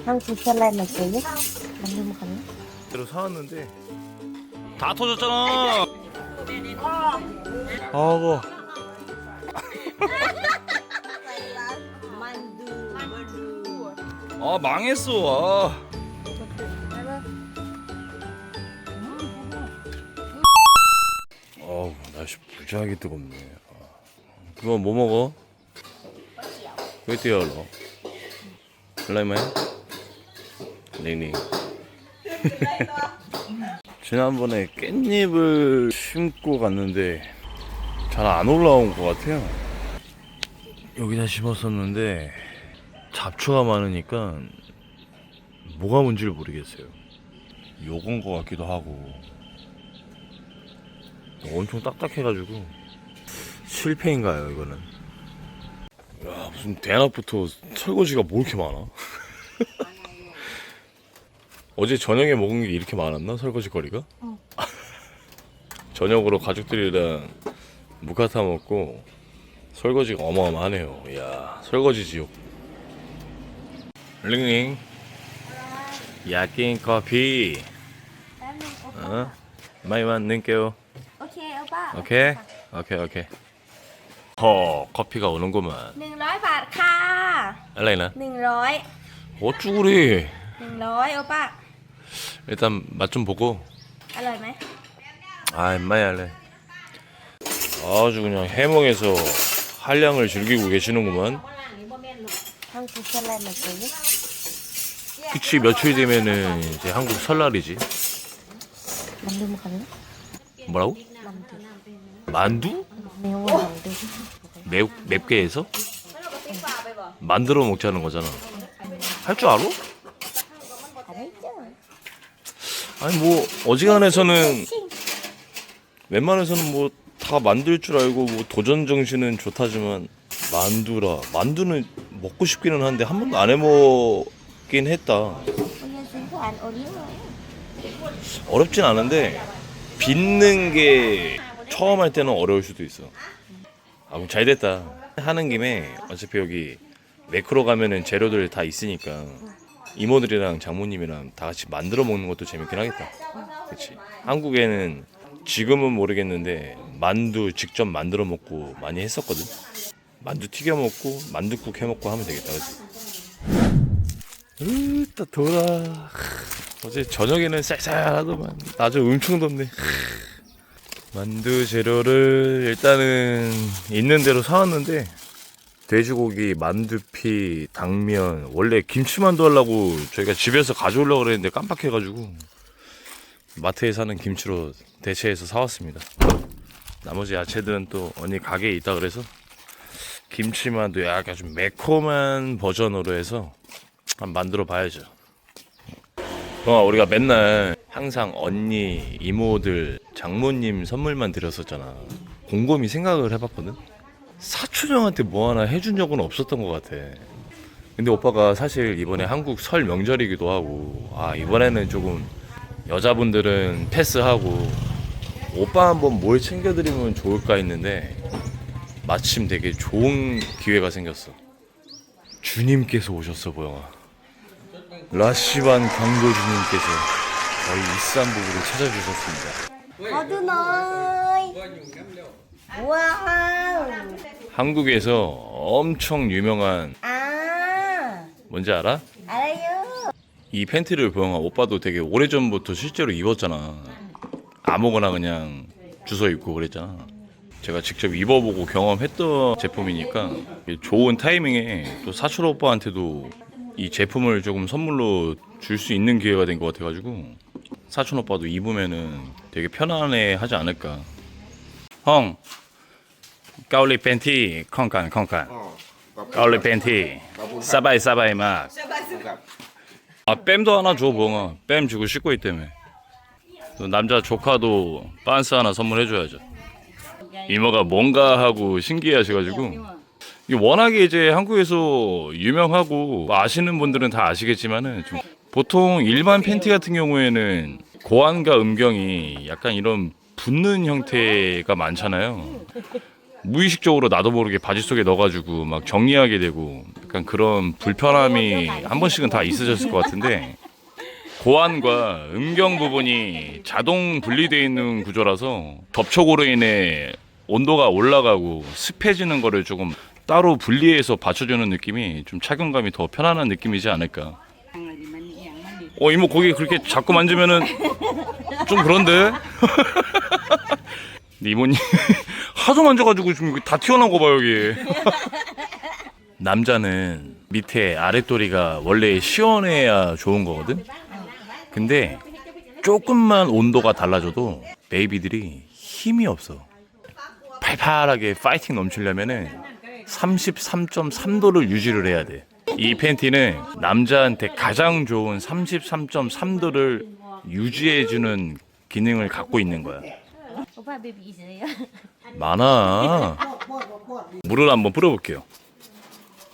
한국 살라이 맛있어요? 만두 먹었나? 대로 사왔는데 다 터졌잖아. 아고. 아 망했어. 아. 어우 날씨 무지하게 뜨겁네. 아. 그거 뭐 먹어? 왜 뛰어올라? 얼마에? 네네. 지난번에 깻잎을 심고 갔는데 잘 안 올라온 것 같아요. 여기다 심었었는데 잡초가 많으니까 뭐가 뭔지 를 모르겠어요. 요건 것 같기도 하고 엄청 딱딱해가지고 실패인가요 이거는? 야 무슨 대낮부터 설거지가 뭐 이렇게 많아? 어제 저녁에 먹은 게 이렇게 많았나? 설거지 거리가? 어. 저녁으로 가족들이랑 무카타 먹고 설거지가 어마어마하네요. 야 설거지 지옥. 링링. 야낀 커피. 어? 많이만 넣을게요. 오케이, 오빠. 오케이? 오케이, 오케이. 허, 커피가 오는구만. 100 바트, 카. 알라이나. 100. 어쭈구리. 100 오빠. 일단 맛 좀 보고 อร่อยไหม 아, 인마야 할래. 아주 그냥 해몽에서 한량을 즐기고 계시는구만. 한국 살라이 맛있어요? 그치, 며칠 뒤면은 이제 한국 설날이지. 만두 먹었나? 뭐라고? 만두? 매운 만두 매, 맵게 해서? 만들어 먹자는 거잖아. 할 줄 알아? 아니, 뭐, 어지간해서는, 웬만해서는 뭐, 다 만들 줄 알고, 뭐, 도전 정신은 좋다지만, 만두라. 만두는 먹고 싶기는 한데, 한 번도 안 해먹긴 했다. 어렵진 않은데 빚는 게 처음 할 때는 어려울 수도 있어. 아, 그럼 잘 됐다. 하는 김에 어차피 여기 매크로 가면은 재료들 다 있으니까 이모들이랑 장모님이랑 다 같이 만들어 먹는 것도 재밌긴 하겠다. 그렇지. 한국에는 지금은 모르겠는데 만두 직접 만들어 먹고 많이 했었거든. 만두 튀겨 먹고 만두국 해 먹고 하면 되겠다. 그렇지? 으따 돌아. 어제 저녁에는 쌀쌀하더만 아주 엄청 덥네 만두 재료를 일단은 있는 대로 사왔는데 돼지고기, 만두피, 당면 원래 김치만두 하려고 저희가 집에서 가져오려고 그랬는데 깜빡해가지고 마트에 사는 김치로 대체해서 사왔습니다 나머지 야채들은 또 언니 가게에 있다 그래서 김치만두 약간 좀 매콤한 버전으로 해서 한번 만들어 봐야죠 어, 우리가 맨날 항상 언니, 이모들, 장모님 선물만 드렸었잖아. 곰곰이 생각을 해봤거든. 사촌 형한테 뭐 하나 해준 적은 없었던 것 같아. 근데 오빠가 사실 이번에 한국 설 명절이기도 하고, 아, 이번에는 조금 여자분들은 패스하고, 오빠 한번 뭘 챙겨드리면 좋을까 했는데, 마침 되게 좋은 기회가 생겼어. 주님께서 오셨어, 보영아. 라시반 강도주님께서 저희 이스탄불을 찾아주셨습니다. 어두 너이 와우 한국에서 엄청 유명한 아 뭔지 알아? 알아요 이 팬티를 보영아 오빠도 되게 오래전부터 실제로 입었잖아. 아무거나 그냥 주워 입고 그랬잖아. 제가 직접 입어보고 경험했던 제품이니까 좋은 타이밍에 또 사촌 오빠한테도 이 제품을 조금 선물로 줄 수 있는 기회가 된 것 같아가지고 사촌 오빠도 입으면은 되게 편안해 하지 않을까. 형, 팬티 사바이 사바이 막. 아 뺨도 하나 줘 봉아. 뺨 주고 씻고 있다며. 또 남자 조카도 빤스 하나 선물해줘야죠. 이모가 뭔가 하고 신기해하셔가지고 이게 워낙에 이제 한국에서 유명하고 뭐 아시는 분들은 다 아시겠지만은 좀 보통 일반 팬티 같은 경우에는 고안과 음경이 약간 이런 붙는 형태가 많잖아요. 무의식적으로 나도 모르게 바지 속에 넣어가지고 막 정리하게 되고 약간 그런 불편함이 한 번씩은 다 있으셨을 것 같은데 고안과 음경 부분이 자동 분리되어 있는 구조라서 접촉으로 인해 온도가 올라가고 습해지는 거를 조금 따로 분리해서 받쳐주는 느낌이 좀 착용감이 더 편안한 느낌이지 않을까. 어 이모 거기 그렇게 자꾸 만지면은 좀 그런데. 이모님 하도 만져가지고 지금 다 튀어나온 거봐 여기. 남자는 밑에 아랫도리가 원래 시원해야 좋은 거거든. 근데 조금만 온도가 달라져도 베이비들이 힘이 없어. 팔팔하게 파이팅 넘치려면은 33.3도를 유지를 해야 돼. 이 팬티는 남자한테 가장 좋은 33.3도를 유지해주는 기능을 갖고 있는 거야. 오빠 베이비 있어요? 많아. 물을 한번 뿌려볼게요.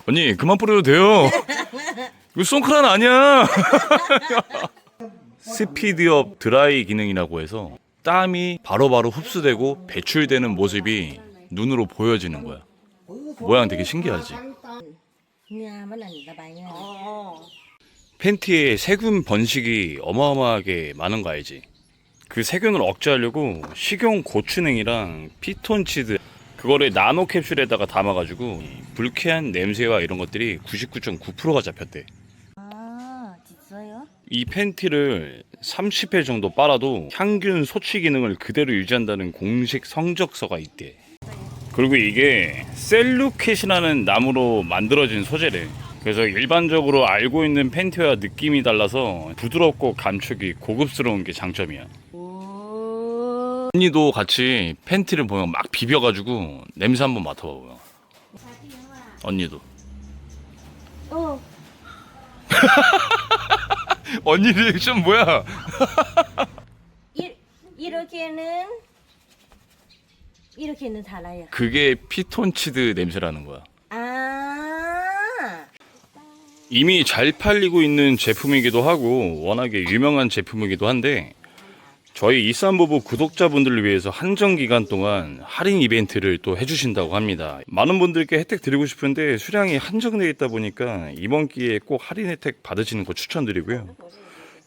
언니 그만 뿌려도 돼요. 이거 송크란 아니야. 스피드업 드라이 기능이라고 해서 땀이 바로바로 흡수되고 배출되는 모습이 눈으로 보여지는 거야. 모양 되게 신기하지. 팬티에 세균 번식이 어마어마하게 많은 거 알지? 그 세균을 억제하려고 식용 고추냉이랑 피톤치드 그거를 나노 캡슐에다가 담아가지고 이 불쾌한 냄새와 이런 것들이 99.9%가 잡혔대. 진짜요? 이 팬티를 30회 정도 빨아도 향균 소취 기능을 그대로 유지한다는 공식 성적서가 있대. 그리고 이게 셀루켓이라는 나무로 만들어진 소재래. 그래서 일반적으로 알고 있는 팬티와 느낌이 달라서 부드럽고 감촉이 고급스러운 게 장점이야. 오 언니도 같이 팬티를 보면 막 비벼가지고 냄새 한번 맡아봐봐요. 언니도. 오 언니 리액션 뭐야? 이, 이렇게는 이렇게는 달라요 그게 피톤치드 냄새라는 거야. 아 이미 잘 팔리고 있는 제품이기도 하고 워낙에 유명한 제품이기도 한데 저희 이산부부 구독자분들을 위해서 한정 기간 동안 할인 이벤트를 또 해주신다고 합니다. 많은 분들께 혜택 드리고 싶은데 수량이 한정되어 있다 보니까 이번 기회에 꼭 할인 혜택 받으시는 거 추천드리고요.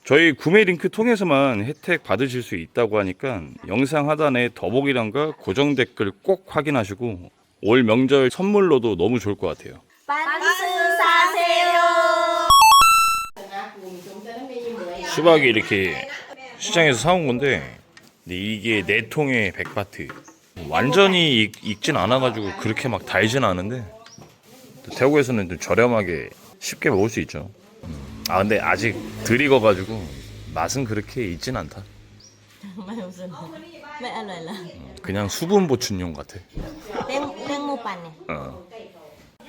저희 구매 링크 통해서만 혜택 받으실 수 있다고 하니까 영상 하단에 더보기란과 고정 댓글 꼭 확인하시고 올 명절 선물로도 너무 좋을 것 같아요. 반스 사세요 수박이 이렇게 시장에서 사온 건데 근데 이게 네 통에 100바트 완전히 익, 익진 않아가지고 그렇게 막 달진 않은데 또 태국에서는 좀 저렴하게 쉽게 먹을 수 있죠 음. 아 근데 아직 덜 익어가지고 맛은 그렇게 있진 않다 그냥 수분 보충용 같아 này 어.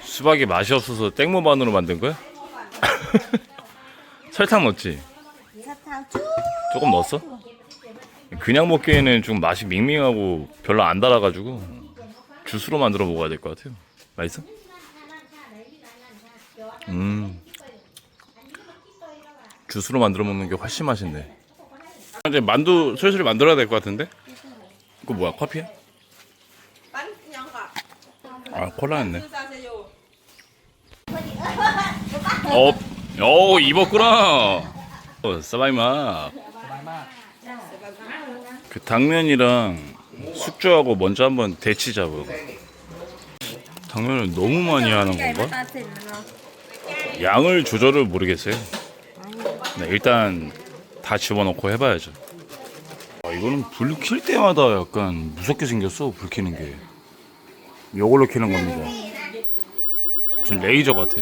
수박이 맛이 없어서 땡모반으로 만든 거야? 설탕 넣었지? 사탕 쭉 조금 넣었어? 그냥 먹기에는 좀 맛이 밍밍하고 별로 안 달아가지고 주스로 만들어 먹어야 될 것 같아요. 맛있어? 음. 주스로 만들어 먹는 게 훨씬 맛있네. 이제 만두 슬슬 만들어야 될 것 같은데? 이거 뭐야? 커피야? 아 콜라였네. 어, 어 입었구나. 어, 사바이마. 그 당면이랑 숙주하고 먼저 한번 데치자고. 당면을 너무 많이 하는 건가? 양을 조절을 모르겠어요. 네, 일단 다 집어넣고 해봐야죠. 아, 이거는 불 킬 때마다 약간 무섭게 생겼어. 불 켜는 게. 이걸로 켜는 겁니다. 무슨 레이저 같아.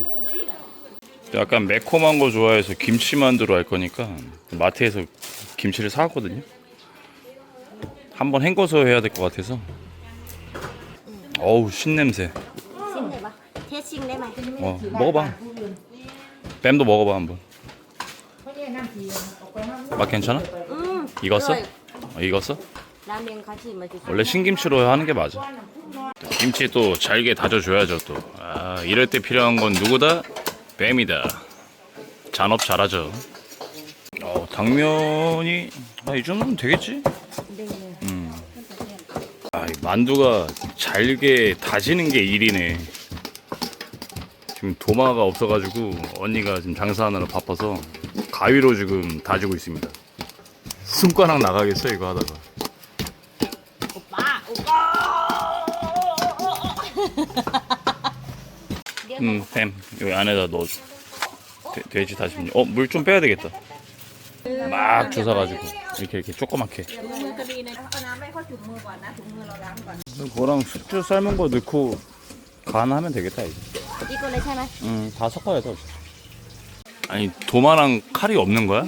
약간 매콤한 거 좋아해서 김치 만두로 할 거니까 마트에서 김치를 사왔거든요. 한번 헹궈서 해야 될 것 같아서. 어우 신냄새. 어 먹어봐. 뱀도 먹어봐 한번. 맛 괜찮아? ừ 익었어? 어, 익었어? 라면 같이 원래 신김치로 하는 게 맞아. 또 김치 또 잘게 다져줘야죠 또. 아 이럴 때 필요한 건 누구다? 뱀이다. 잔업 잘하죠. 어 당면이 아, 이 정도면 되겠지? 아, 이 만두가 잘게 다지는 게 일이네. 지금 도마가 없어가지고 언니가 지금 장사하느라 바빠서 가위로 지금 다지고 있습니다. 손가락 나가겠어 이거 하다가. 오빠 오빠 음, 뱀 여기 안에다 넣어줘. 돼, 돼지 다시면 어, 물 좀 빼야 되겠다. 막 주워가지고 이렇게 이렇게 조그맣게. เอาน้ำให้เขาจุ่มมือก่อนนะถุงมือเราล้างก่อน 그거랑 숙주 삶은 거 넣고 간하면 되겠다 이제. อีกคนเลยใช่ไหม 응, 다 섞어야 돼. 아니 도마랑 칼이 없는 거야?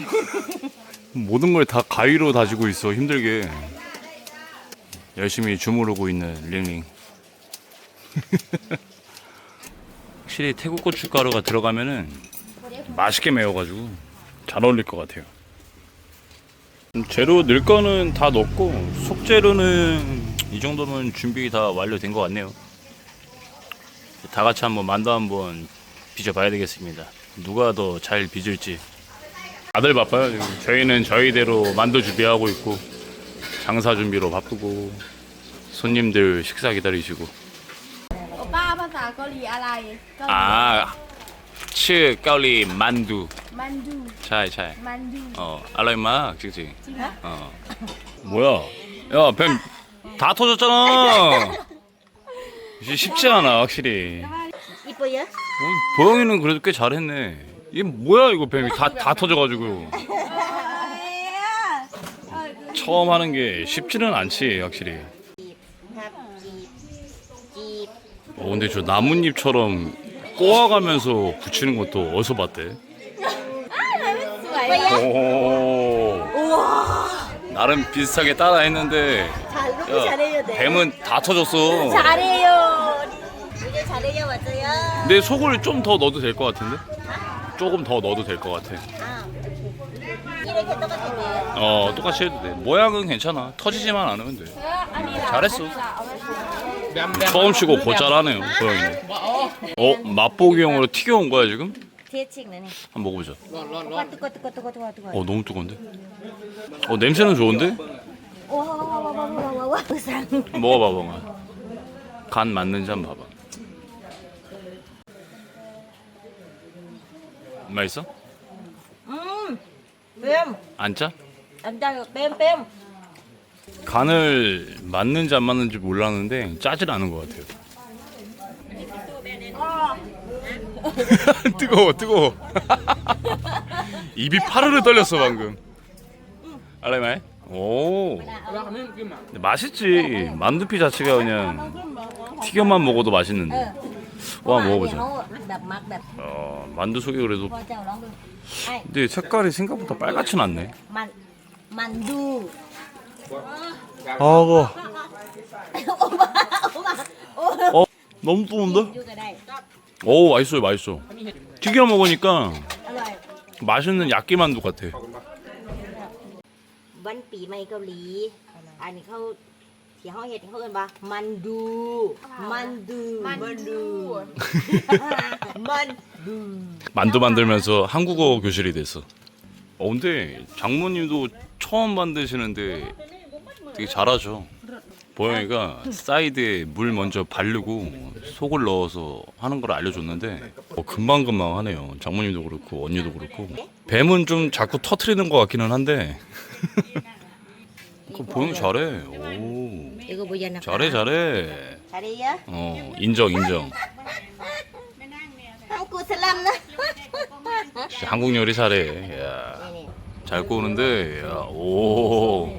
모든 걸 다 가위로 다지고 있어 힘들게. 열심히 주무르고 있는 링링. 확실히 태국 고춧가루가 들어가면은 맛있게 매워가지고 잘 어울릴 것 같아요. 음, 재료 넣을 거는 다 넣고 속재료는 이 정도면 준비 다 완료된 것 같네요. 다 같이 한번 만두 한번 빚어봐야 되겠습니다. 누가 더 잘 빚을지. 다들 바빠요 지금. 저희는 저희대로 만두 준비하고 있고 장사 준비로 바쁘고 손님들 식사 기다리시고. 오빠 아빠 다 거리 알아요. 아 หลีอะไรเกาหลี 아, 치 까울리 만두. มันดู 차이 차이. มันดู 어, 알라이마, 그치? 어. 뭐야? 야, 뱀 다 터졌잖아. 이제 쉽지 않아, 확실히. อีปุยเยอะ 어, 보영이는 그래도 꽤 잘했네. 이게 뭐야 이거 뱀이 다, 다 터져가지고 처음 하는 게 쉽지는 않지 확실히. ครับจีบจีบ 어, 근데 저 나뭇잎처럼 꼬아가면서 붙이는 것도 어디서 봤대? 오. 나름 비슷하게 따라했는데 잘 너무 야, 잘해요 네. 뱀은 다 터졌어. 잘해요 이게 잘해요 맞아요 근데 속을 좀 더 넣어도 될 것 같은데? 아. 조금 더 넣어도 될 것 같아. 아어 똑같이 해도 돼. 모양은 괜찮아. 터지지만 않으면 돼. 어, 잘했어. 처음 쉬고 고잘하네요 고양이 그 어? 맛보기용으로 튀겨온 거야 지금? 한번 먹어보자 어 너무 뜨거운데? 어 냄새는 좋은데? 먹어봐 봉아 간 맞는지 한번 봐봐 맛있어? 음. 뱀. 안 짜? 안다 뱀뱀. 간을 맞는지 안 맞는지 몰랐는데 짜질 않은 것 같아요. 뜨거워 뜨거워. 입이 파르르 떨렸어 방금. 알라이마이? 오. 근데 맛있지. 만두피 자체가 그냥 튀겨만 먹어도 맛있는데. 와 먹어보자. 어, 만두 속이 그래도 근데 색깔이 생각보다 빨갛진 않네. 만두 아고 โอ้มาโอ้มาโอ้ 어 너무 뜨거운데? อยู่ก็ได้ 오 맛있어요 맛있어. 튀겨 먹으니까 อร่อย 맛있는 야끼 만두 같아. วันปีใหม่เกาหลี อันนี้เขาที่เขาเฮ็ดเขาเอิ้นว่ามันดู มันดู มันดู มันดู 만두 만들면서 한국어 교실이 됐어. 어 근데 장모님도 처음 만드시는데 되게 잘하죠. 보영이가 사이드에 물 먼저 바르고 속을 넣어서 하는 걸 알려줬는데 뭐 금방금방 하네요. 장모님도 그렇고 언니도 그렇고 뱀은 좀 자꾸 터트리는 것 같기는 한데 그 보영 잘해. 오. 잘해 잘해. 잘해요? 어 인정 인정. 한국 요리 잘해. 야. 잘 구우는데 야, 오.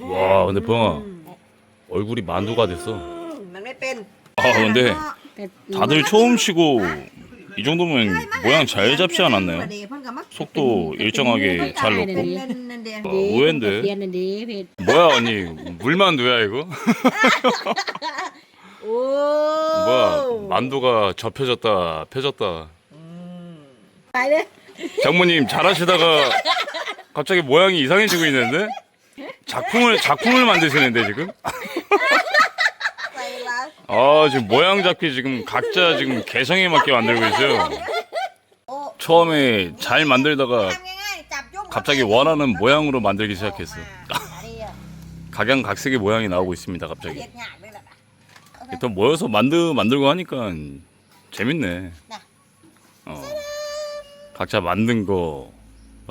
와 근데 보영아 얼굴이 만두가 됐어 มันไม่เป็น 아 근데 다들 처음 치고 이 정도면 모양 잘 잡지 않았나요? เดี๋ยวเพิ่นก็มา 속도 일정하게 잘 넣고 เล่นนั่นเดียว 어, 의외인데 เรียนอันนี้เพชร 뭐야 언니 물만두야 이거? โอ้ 뭐야 만두가 접혀졌다 펴졌다 อืม Tại đi 장모님 잘하시다가 갑자기 모양이 이상해지고 있는데 작품을 작품을 만드시는데 지금 아 지금 모양 잡기 지금 각자 지금 개성에 맞게 만들고 있어요. 처음에 잘 만들다가 갑자기 원하는 모양으로 만들기 시작했어. 각양각색의 모양이 나오고 있습니다. 갑자기 또 모여서 만들 만들고 하니까 재밌네. 어. 각자 만든 거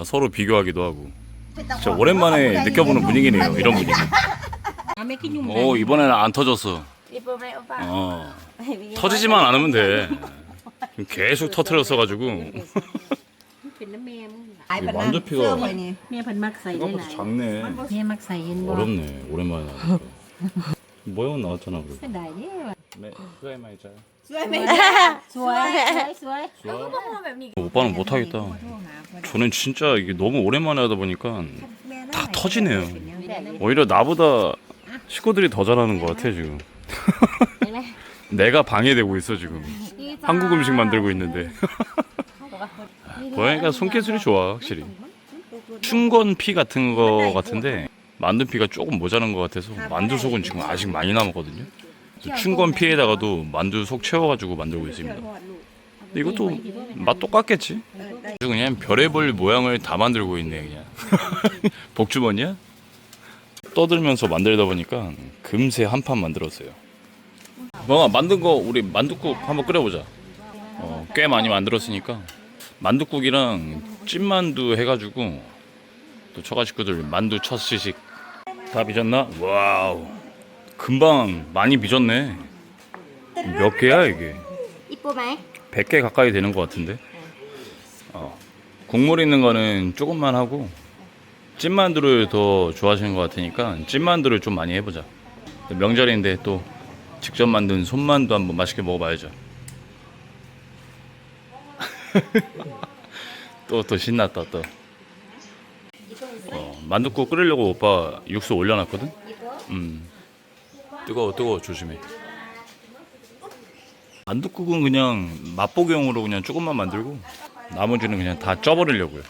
서로 비교하기도 하고. 진짜 오랜만에 느껴보는 분위기네요. 이런 분위기. 오 이번에는 안 터졌어. Ibu mai opa. 어. 터지지만 않으면 돼. 지금 계속 터트렸어가지고. Ai 이게 bà 만두피가 Sương rồi nè แม่เพิ่นมักใส่ได้ห 생각보다 ลาย 작네. แม่มักใส่เห็นบ่ 어렵네. 오랜만에 나왔어. 모양은 나왔잖아. 그래도. เสียดายเด้อ 네, 수고해 많이 자. สวยสวย 좋아. แบบนี้ 오빠는 못하겠다. 저는 진짜 이게 너무 오랜만에 하다 보니까 다 터지네요. 오히려 나보다 식구들이 더 잘하는 것 같아 지금. 내가 방해되고 있어 지금. 한국 음식 만들고 있는데. 고양이가 손기술이 좋아 확실히. 충건피 같은 거 같은데 만두피가 조금 모자란 것 같아서 만두 속은 지금 아직 많이 남았거든요. 그래서 충건피에다가도 만두 속 채워가지고 만들고 있습니다. 근데 이것도 맛 똑같겠지? 그냥 별의별 모양을 다 만들고 있네 그냥 복주머니야? 떠들면서 만들다 보니까 금세 한 판 만들었어요 멍아 만든 거 우리 만두국 한번 끓여보자 어, 꽤 많이 만들었으니까 만두국이랑 찐만두 해가지고 또 처가 식구들 만두 첫 시식 다 빚었나? 와우 금방 많이 빚었네 몇 개야 이게 mày 100개 가까이 되는 것 같은데. 어. 국물 있는 거는 조금만 하고 찐만두를 더 좋아하시는 것 같으니까 찐만두를 좀 많이 해보자. 명절인데 또 직접 만든 손만두 한번 맛있게 먹어봐야죠. 또 또 신났다 또. 어, 만두국 끓이려고 오빠 육수 올려놨거든. 음. 뜨거워 뜨거워 조심해. 만두국은 그냥 맛보기용으로 그냥 조금만 만들고 나머지는 그냥 다 쪄버리려고요.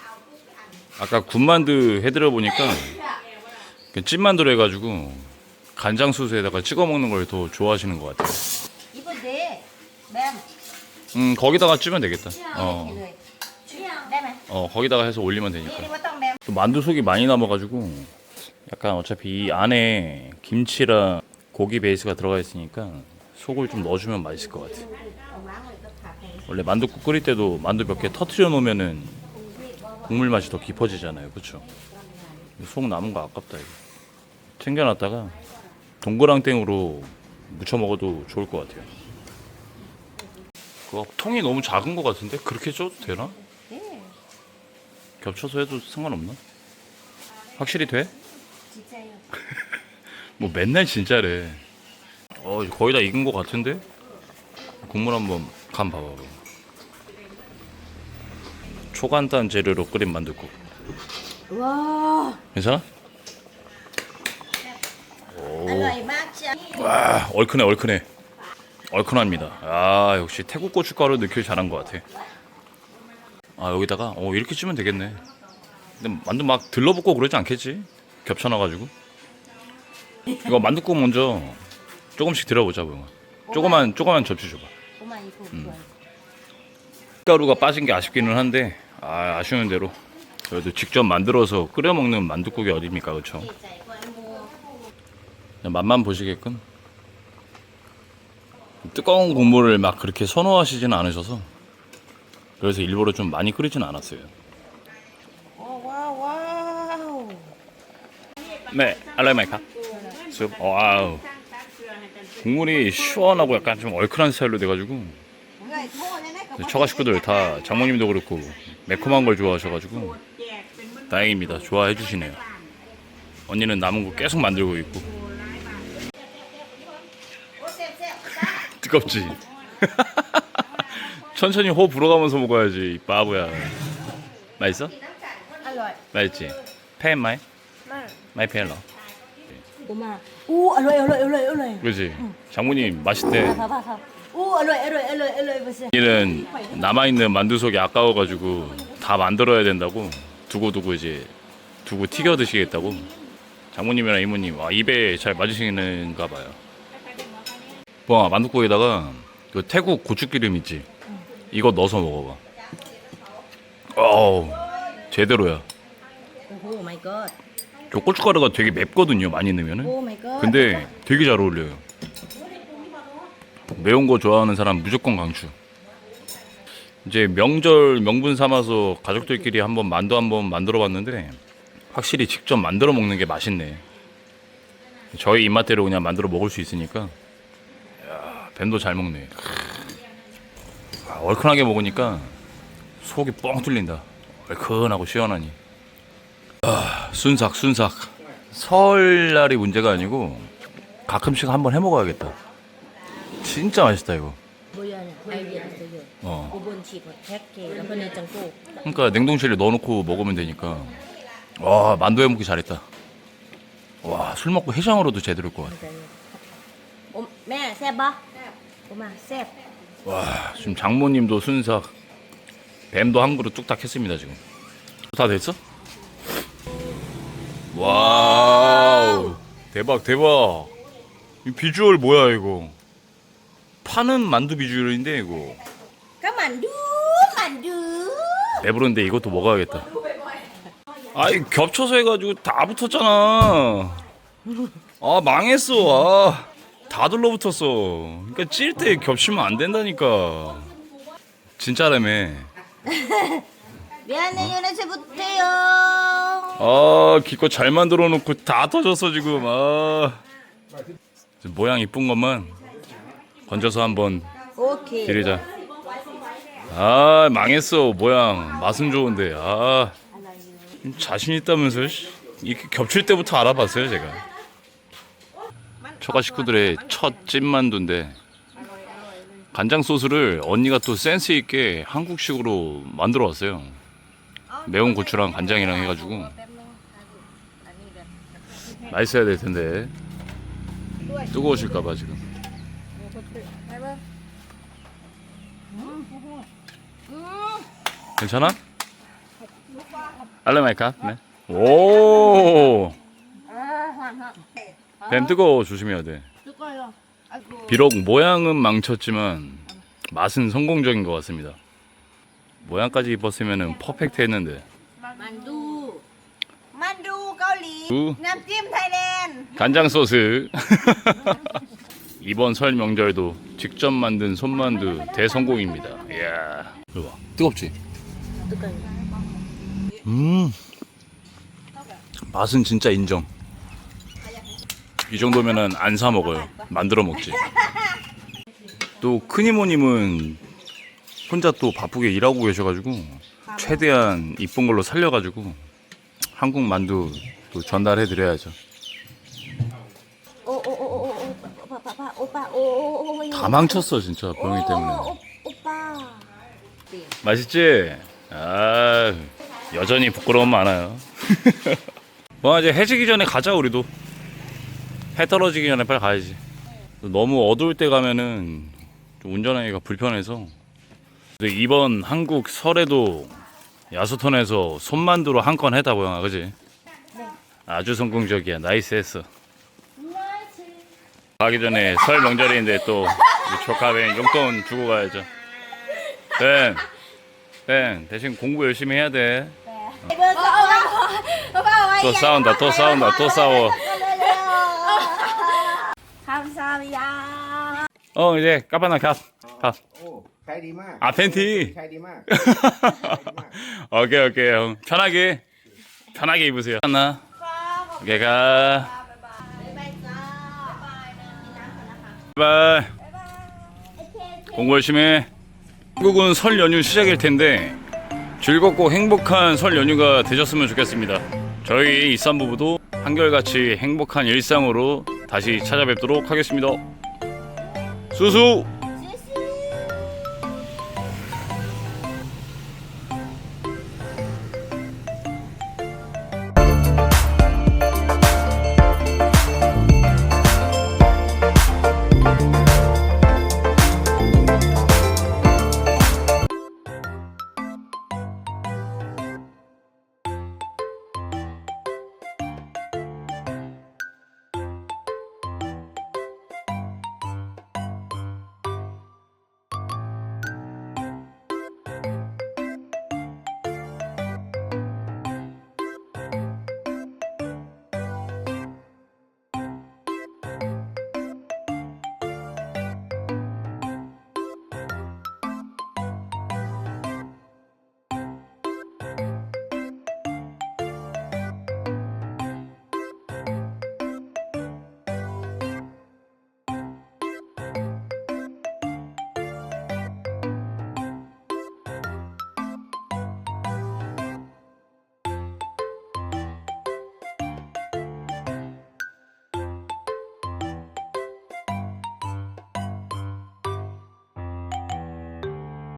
아까 군만두 해드려 보니까 그 찐만두로 해가지고 간장 소스에다가 찍어 먹는 걸 더 좋아하시는 것 같아요. 음 거기다가 찌면 되겠다. 어, 어 거기다가 해서 올리면 되니까. 또 만두 속이 많이 남아가지고 약간 어차피 이 안에 김치랑 고기 베이스가 들어가 있으니까 속을 좀 넣어주면 맛있을 것 같아. 원래 만두국 끓일 때도 만두 몇 개 터트려 놓으면은 국물 맛이 더 깊어지잖아요, 그렇죠? 속 남은 거 아깝다 이거. 챙겨놨다가 동그랑땡으로 무쳐 먹어도 좋을 것 같아요. 그 통이 너무 작은 것 같은데 그렇게 쪄도 되나? 겹쳐서 해도 상관없나? 확실히 돼? 뭐 맨날 진짜래. 어 거의 다 익은 것 같은데? 국물 한번 간 봐봐. 초간단 재료로 끓인 만둣국. Wow 괜찮아? Chị 와 얼큰해 얼큰해. 얼큰합니다. 아 역시 태국 고춧가루 넣길 잘한 것 같아. 아 여기다가 어 이렇게 찌면 되겠네. 근데 만두 막 들러붙고 그러지 않겠지? 겹쳐놔가지고. 이거 만두국 먼저 조금씩 들어보자 보영아. 조그만 조그만 접시 줘봐. Của mày Ipo chuột 가루가 빠진 게 아쉽기는 한데 아, 아쉬운 대로 그래도 직접 만들어서 끓여 먹는 만두국이 어딥니까 그렇죠? 그냥 맛만 보시게끔 뜨거운 국물을 막 그렇게 선호하시지는 않으셔서 그래서 일부러 좀 많이 끓이진 않았어요. Wow wow wow 네, 알라이마 이카. 습, 와우. 국물이 시원하고 약간 좀 얼큰한 스타일로 돼가지고 처가 식구들 다 장모님도 그렇고 매콤한 걸 좋아하셔가지고 다행입니다. 좋아해 주시네요. 언니는 남은 거 계속 만들고 있고 뜨겁지. 천천히 호흡 불어가면서 먹어야지 이 바보야. 맛있어? alright. 맛있지? 팬 마이? 마이 팬러. Ở lười ở lười ở lười 그렇지. 장모님 맛있대. Vào vào 오, 알로이, 알로이, 알로이, 알로이 보세요. 얘는 남아있는 만두 속이 아까워가지고 다 만들어야 된다고 두고두고 이제 두고 튀겨 드시겠다고. 장모님이랑 이모님 와 입에 잘 맞으시는가 봐요. 와 만두국에다가 그 태국 고추기름 있지? 이거 넣어서 먹어봐. 어우 제대로야. 오 마이 갓. 저 고춧가루가 되게 맵거든요 많이 넣으면은 오 마이 갓. 근데 되게 잘 어울려요. 매운 거 좋아하는 사람 무조건 강추. 이제 명절 명분 삼아서 가족들끼리 한번 만두 한번 만들어 봤는데 확실히 직접 만들어 먹는 게 맛있네. 저희 입맛대로 그냥 만들어 먹을 수 있으니까 야, 뱀도 잘 먹네. 아, 얼큰하게 먹으니까 속이 뻥 뚫린다. 얼큰하고 시원하니. 아, 순삭 순삭. 설날이 문제가 아니고 가끔씩 한번 해 먹어야겠다. 진짜 맛있다 이거. 아이디어. 어. 5번 치고 100개, 이번에 정도. 그러니까 냉동실에 넣어놓고 먹으면 되니까. 와 만두 해 먹기 잘했다. 와 술 먹고 해장으로도 제대로일 것 같아. 오, 매, 셉 봐. 오마, 셉. 와 지금 장모님도 순삭, 뱀도 한 그릇 뚝딱 했습니다 지금. 다 됐어? 와우 대박 대박. 이 비주얼 뭐야 이거? 파는 만두 비주얼인데 이거. Các 만두, 만두. 배부른데 이것도 먹어야겠다. 아이 겹쳐서 해가지고 다 붙었잖아. 아 망했어. 아, 다 들러붙었어. 그러니까 찔 때 겹치면 안 된다니까. 진짜라며. 미안해, 연애세 못해요. 아 기껏 잘 만들어 놓고 다 터졌어 지금. 아 모양 이쁜 것만 건져서 한번 오케이. 드리자. 아 망했어 모양 맛은 좋은데 아 자신 있다면서 씨. 이렇게 겹칠 때부터 알아봤어요 제가. 처가 식구들의 첫 찐만두인데 간장 소스를 언니가 또 센스 있게 한국식으로 만들어 왔어요. 매운 고추랑 간장이랑 해가지고 맛있어야 될 텐데 뜨거우실까봐 지금. 괜찮아? 알레마이카? 네. 오. 뱀 뜨거워 조심해야 돼. 비록 모양은 망쳤지만 맛은 성공적인 것 같습니다. 모양까지 입었으면 퍼펙트 했는데. 만두. 만두 가올리. 우. 남팀 타이랜드. 간장 소스. 이번 설 명절도 직접 만든 손만두 대성공입니다. 이야. 이거 봐. 뜨겁지? 음. 맛은 진짜 인정. 이 정도면은 안 사 먹어요. 만들어 먹지. 또 큰이모님은 혼자 또 바쁘게 일하고 계셔가지고 최대한 이쁜 걸로 살려가지고 한국 만두 또 전달해 드려야죠. 오오오오오 오빠 오빠 오빠 오오오 다 망쳤어 진짜 병이 때문에. 오빠. 맛있지? 아 여전히 부끄러움 많아요. 뭐 이제 해지기 전에 가자 우리도. 해 떨어지기 전에 빨리 가야지. 너무 어두울 때 가면은 좀 운전하기가 불편해서. 근데 이번 한국 설에도 야수턴에서 손만두로 한 건 했다 보영아 그지? 아주 성공적이야 나이스 했어. 가기 전에 설 명절인데 또 우리 조카벤 용돈 주고 가야죠. 벤, 벤 대신 공부 열심히 해야 돼. 또 싸운다, 또 싸운다, 또 싸워. 감사합니다. 어 이제 까바나 가, 가. โอ้ใช้ดีมาก 아 팬티. ใช้ดีมาก 오케이 오케이 형 편하게 편하게 입으세요. 하나. 오케이 가. 바이. 공부 열심히 해. 한국은 설 연휴 시작일 텐데 즐겁고 행복한 설 연휴가 되셨으면 좋겠습니다. 저희 이산 부부도 한결같이 행복한 일상으로 다시 찾아뵙도록 하겠습니다. 수수.